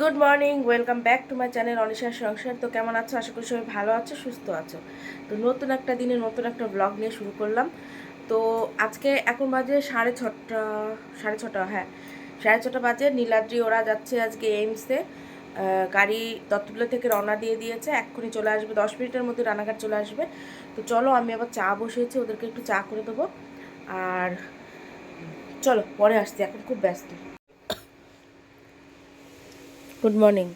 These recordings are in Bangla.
Good morning welcome back to my channel অনিশার সংসার তো কেমন আছো? আশা করি সবাই ভালো আছো, সুস্থ আছো। তো নতুন একটা দিনে নতুন একটা ব্লগ নিয়ে শুরু করলাম। তো আজকে এখন বাজে সাড়ে ছটা সাড়ে ছটা হ্যাঁ সাড়ে ছটা বাজে। নীলাদ্রি ওরা যাচ্ছে আজকে এইমসে গাড়ি দত্তগুলো থেকে রওনা দিয়ে দিয়েছে। এক্ষুনি চলে আসবে, দশ মিনিটের মধ্যে রানাঘাট চলে আসবে। তো চলো, আমি আবার চা বসিয়েছি, ওদেরকে একটু চা করে দেবো। আর চলো, পরে আসছি, এখন খুব ব্যস্ত। গুড মর্নিং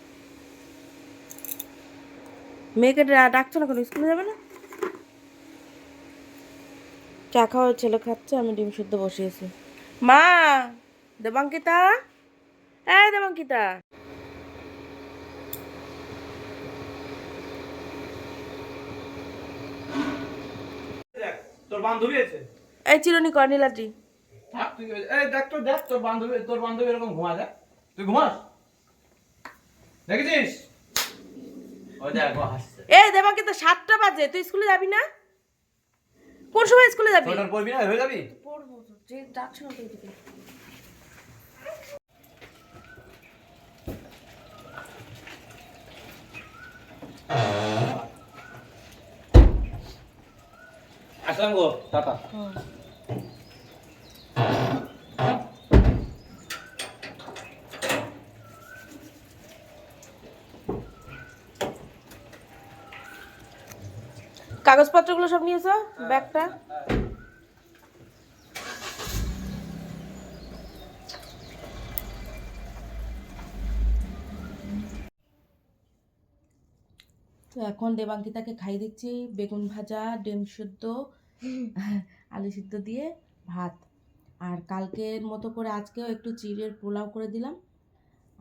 মেয়েকে ডাকছো না কোনো? স্কুলে যাবে না? চা খাওয়া ছেলে খাচ্ছে আমি ডিম শুদ্ধ বসিয়েছি। মা দেবাঙ্কিতা? হ্যাঁ দেবাঙ্কিতা। তোর বান্ধবী আছে? এই চিরনি কর থাক তুই এই দেখ তো দেখ তোর বান্ধবী তোর বান্ধবী এরকম ঘুমা দেখ। তুই ঘুমাস? দেখেছিস? ও দেখ ও হাসছে। এই দেবাঙ্কিতা সাতটা বাজে তুই স্কুলে যাবি না? কোন সময় স্কুলে যাবি? সোয়েটার পরবি না হয়ে যাবি? পড়ব তো যে যাচ্ছ না তো ওইদিকে আসলাম গো টাটা। কাগজপত্রগুলো সব নিয়েছো? ব্যাগটা? তো এখন দেবাঙ্কিতাকে খাই দিচ্ছি, বেগুন ভাজা, ডিম শুদ্ধ আলু সিদ্ধ দিয়ে ভাত। আর কালকের মতো করে আজকেও একটু চিড়ের পোলাও করে দিলাম।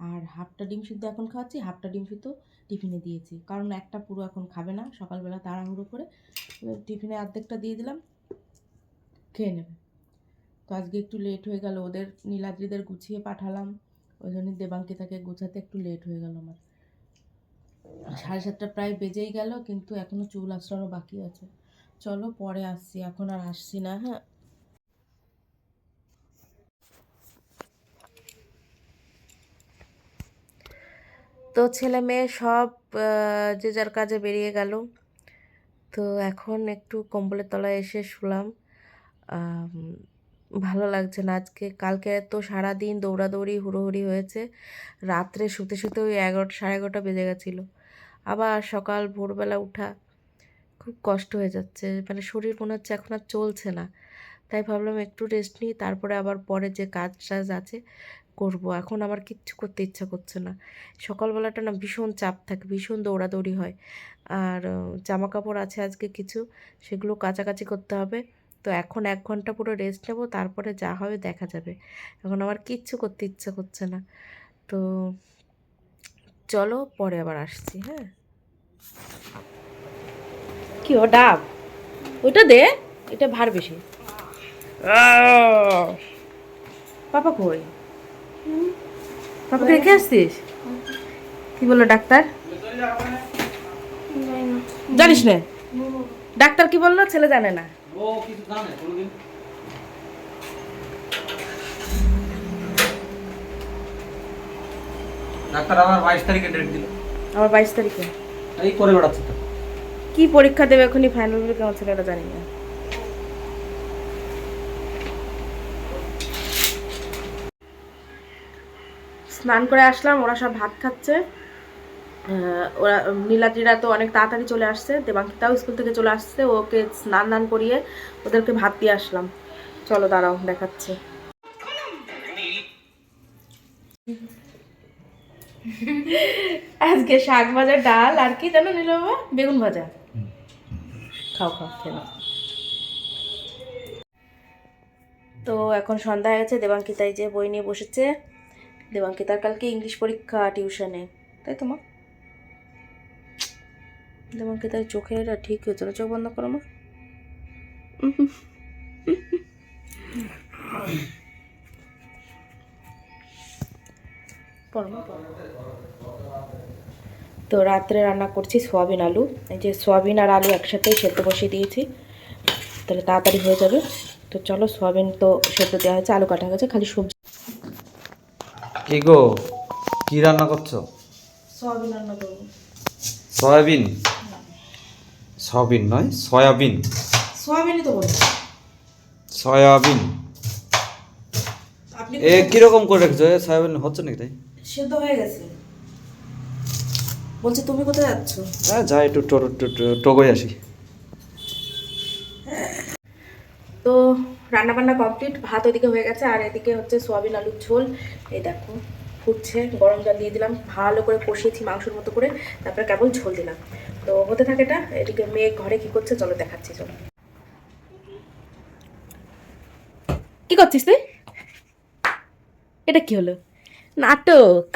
আর হাফটা ডিম সিদ্ধ এখন খাওয়াচ্ছি, হাফটা ডিম সিদ্ধ টিফিনে দিয়েছি। কারণ একটা পুরো এখন খাবে না, সকালবেলা তাড়াহুড়ো করে। টিফিনে অর্ধেকটা দিয়ে দিলাম, খেয়ে নেবে। তো আজকে একটু লেট হয়ে গেল, ওদের নীলাদ্রিদের গুছিয়ে পাঠালাম। ওই জন্য দেবাঙ্কিতাকে গোছাতে একটু লেট হয়ে গেল আমার। সাড়ে সাতটা প্রায় বেজেই গেল, কিন্তু এখনও চুল আসারও বাকি আছে। চলো পরে আসছি, এখন আর আসছি না হ্যাঁ? তো ছেলে মেয়ে সব যে যার কাজে বেরিয়ে গেল। তো এখন একটু কম্বলের তলায় এসে শুলাম। ভালো লাগছে না আজকে। কালকে তো সারাদিন দৌড়াদৌড়ি, হুড়োহুড়ি হয়েছে। রাত্রে শুতে শুতে ওই এগারোটা সাড়ে এগারোটা বেজে গেছিল। আবার সকাল ভোরবেলা উঠা খুব কষ্ট হয়ে যাচ্ছে। মানে শরীর মনে হচ্ছে এখন আর চলছে না। তাই ভাবলাম একটু রেস্ট নিই, তারপরে আবার পরে যে কাজ টাজ আছে করব। এখন আমার কিচ্ছু করতে ইচ্ছা করছে না। সকালবেলাটা না ভীষণ চাপ থাকে ভীষণ দৌড়াদৌড়ি হয়। আর জামা কাপড় আছে আজকে কিছু সেগুলো কাচাকাচি করতে হবে। তো এখন এক ঘণ্টা পুরো রেস্ট নেব তারপরে যা হবে দেখা যাবে। এখন আমার কিচ্ছু করতে ইচ্ছা করছে না। তো চলো পরে আবার আসছি হ্যাঁ? কি ও ডাব? ওইটা দে এটা ভার বেশি! পাপা কই? পাপাকে রেখে আসছিস? কি বলল ডাক্তার? জানিস না ডাক্তার কি বলল? ছেলে জানে না। ডাক্তার আমার বাইশ তারিখে ডেট দিল। আমার বাইশ তারিখে? এই করে বেড়াচ্ছে কি পরীক্ষা দেবে এখনই? ফাইনাল আমার ছেলেটা জানি না। স্নান করে আসলাম, ওরা সব ভাত খাচ্ছে। ওরা, নীলাদ্রিরা তো অনেক তাড়াতাড়ি চলে আসছে, দেবাঙ্কিতাও স্কুল থেকে চলে আসছে, ওকে স্নান দান করিয়ে ওদেরকে ভাত দিয়ে আসলাম। চলো দাঁড়াও, দেখাচ্ছে। আজকে শাক ভাজা, ডাল আর কি জানো নিল বাবা? বেগুন ভাজা। খাও খাও, খেয়ে তো এখন সন্ধ্যা হয়ে গেছে, দেবাঙ্কিতাই যে বই নিয়ে বসেছে দেবাঙ্কিতার কালকে ইংলিশ পরীক্ষা টিউশনে? তাই তো মা। দেবাঙ্কিতার চোখের এটা ঠিক না? চোখ বন্ধ করো মা। তো রাত্রে রান্না করছি সোয়াবিন আলু। এই যে সোয়াবিন আর আলু একসাথে সেদ্ধ বসিয়ে দিয়েছি। তাহলে তাড়াতাড়ি হয়ে যাবে। তো চলো সোয়াবিন তো সেদ্ধ দেওয়া হয়েছে, আলু কাটা গেছে, খালি সবজি কি গো? কি রান্না করছ? সয়াবিন রান্না করব। সয়াবিন? সয়াবিন নয় সয়াবিন। সয়াবিনই তো বলব সয়াবিন। আপনি এ কীরকম করে রেখেছো? এ সয়াবিন হচ্ছে নাকি তাই? সেদ্ধ হয়ে গেছে। বলছি তুমি কোথায় যাচ্ছ? হ্যাঁ যাই একটু টো- টো- টো- আসি। তো রান্না বান্না কমপ্লিট ভাত ওদিকে হয়ে গেছে, আর এদিকে হচ্ছে সোয়াবিন, আলুর ঝোল। এই দেখো, ফুটছে, গরম জল দিয়ে দিলাম, ভালো করে কষিয়েছি মাংসের মতো করে, তারপরে কেবল ঝোল দিলাম। তো হতে থাকে এটা, এদিকে মেয়ে ঘরে কি করছে, চলো দেখাচ্ছি, চলো। কি করছিস তুই? এটা কি হলো? নাটক।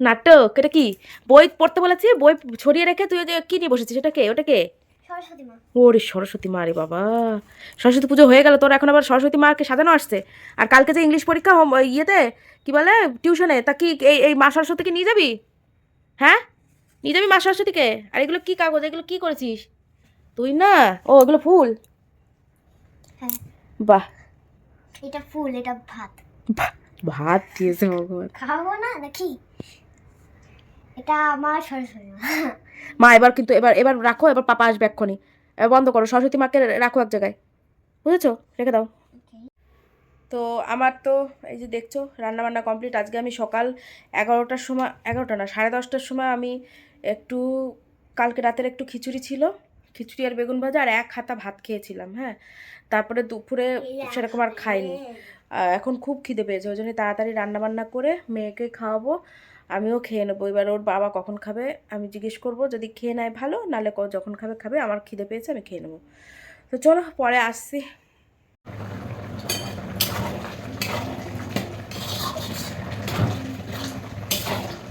নাটক, এটা কি? বই পড়তে বলেছি? বই ছড়িয়ে রেখে তুই কি নিয়ে বসেছিস এটা কে? ওটা কে? ওরে সরস্বতী মা রে বাবা। সরস্বতী পুজো হয়ে গেল তোর এখন আবার সরস্বতী মাকে সাজানো আসছে। আর কালকে যে ইংলিশ পরীক্ষা ইয়েতে কি বলে টিউশনে তা কি এই এই মা সরস্বতীকে নিয়ে যাবি? হ্যাঁ? নিয়ে যাবি মা সরস্বতীকে? আর এগুলো কি কাগজ? এগুলো কি করেছিস? তুই না? ও এগুলো ফুল? হ্যাঁ। বাহ। এটা ফুল এটা ভাত। ভাত দিয়েছে ভগবান। খাব না নাকি? এটা আমার সরস্বতী মা, এবার কিন্তু, এবার এবার রাখো, এবার পাপা আসবে এক্ষুনি। বন্ধ করো, সরস্বতী মাকে রাখো এক জায়গায়। বুঝেছ? রেখে দাও। তো আমার তো, এই যে দেখছ রান্না বান্না কমপ্লিট আজকে আমি সকাল এগারোটার সময়, এগারোটা না, সাড়ে দশটার সময় আমি একটু, কালকে রাতের একটু খিচুড়ি ছিল। খিচুড়ি আর বেগুন ভাজা, আর এক হাতা ভাত খেয়েছিলাম হ্যাঁ। তারপরে দুপুরে সেরকম আর খাইনি। এখন খুব খিদে পেয়েছে, ওই জন্য তাড়াতাড়ি রান্নাবান্না করে মেয়েকে খাওয়াবো। আমিও খেয়ে নেব। এবার ওর বাবা কখন খাবে আমি জিজ্ঞেস করব, যদি খেয়ে নেয় ভালো, নাহলে যখন খাবে খাবে, আমার খিদে পেয়েছে, আমি খেয়ে নেব। তো চলো, পরে আসছি।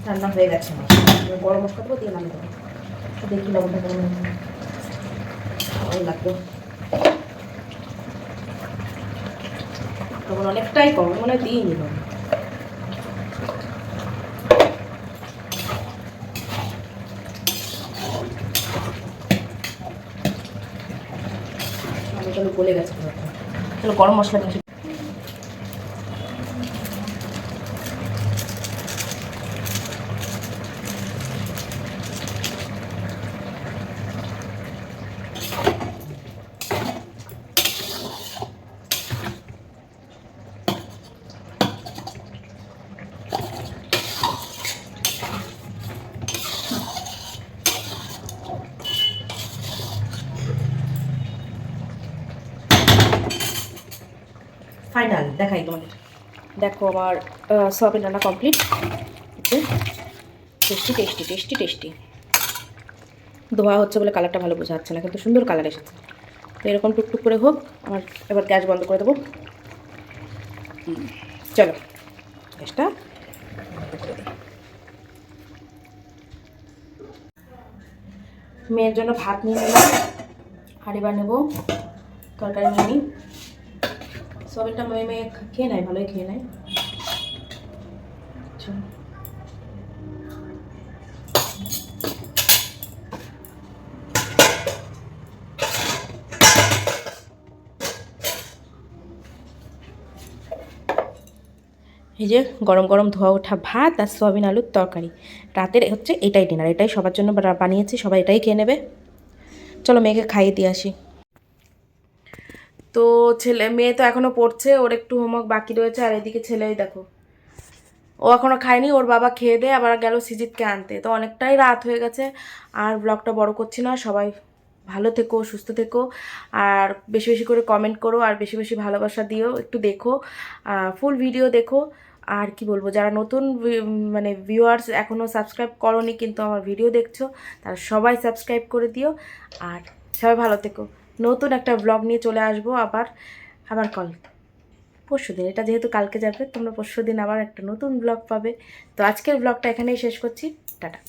রান্না হয়ে গেছে গরম মশলা দেবো, দিয়ে নামিয়ে দেবো। দেখি লবণটা কেমন ভালো লাগবে লবণ অনেকটাই কম, মনে হয় দিইনি লবণ আমি চলো গলে গেছে পুরোটা। চলো গরম মশলা দিয়ে ফাইনাল দেখাই তোমাদের। দেখো আমার সয়াবিন রান্না complete tasty tasty tasty tasty ধোয়া হচ্ছে বলে কালারটা ভালো বোঝা যাচ্ছে না কিন্তু সুন্দর কালার এসেছে। তো এরকম টুকটুক করে হোক আমার এবার গ্যাস বন্ধ করে দেবো। চলো। গ্যাসটা। মেয়ের জন্য ভাত নিয়ে নিলাম। আর এবার নেব তরকারি নিয়ে নিই মেয়ে মেয়ে খেয়ে নেয়, ভালোই খেয়ে নেয়। আচ্ছা। এই যে গরম গরম ধোয়া ওঠা ভাত আর সোয়াবিন আলুর তরকারি। রাতের হচ্ছে এটাই ডিনার এটাই সবার জন্য বানিয়েছি, সবাই এটাই খেয়ে নেবে। চলো মেয়েকে খাইয়ে দিয়ে আসি। তো ছেলে, মেয়ে তো এখনও পড়ছে, ওর একটু হোমওয়ার্ক বাকি রয়েছে, আর এদিকে ছেলেই দেখো। ও এখনও খায়নি, ওর বাবা খেয়ে দিয়ে, আবার গেল সিজিতকে আনতে। তো অনেকটাই রাত হয়ে গেছে, আর ব্লগটা বড় করছি না, সবাই ভালো থেকো, সুস্থ থেকো, আর বেশি বেশি করে কমেন্ট করো, আর বেশি বেশি ভালোবাসা দিও, একটু দেখো ফুল ভিডিও দেখো। আর কি বলব, যারা নতুন মানে ভিউয়ার্স এখনও সাবস্ক্রাইব করনি, কিন্তু আমার ভিডিও দেখছ, তারা সবাই সাবস্ক্রাইব করে দিও, আর সবাই ভালো থেকো। নতুন একটা ব্লগ নিয়ে চলে আসব আবার আবার কল পরশু দিন, এটা যেহেতু কালকে যাবে, তোমরা পরশু দিন আবার একটা নতুন ব্লগ পাবে। তো আজকের ব্লগটা এখানেই শেষ করছি। টাটা।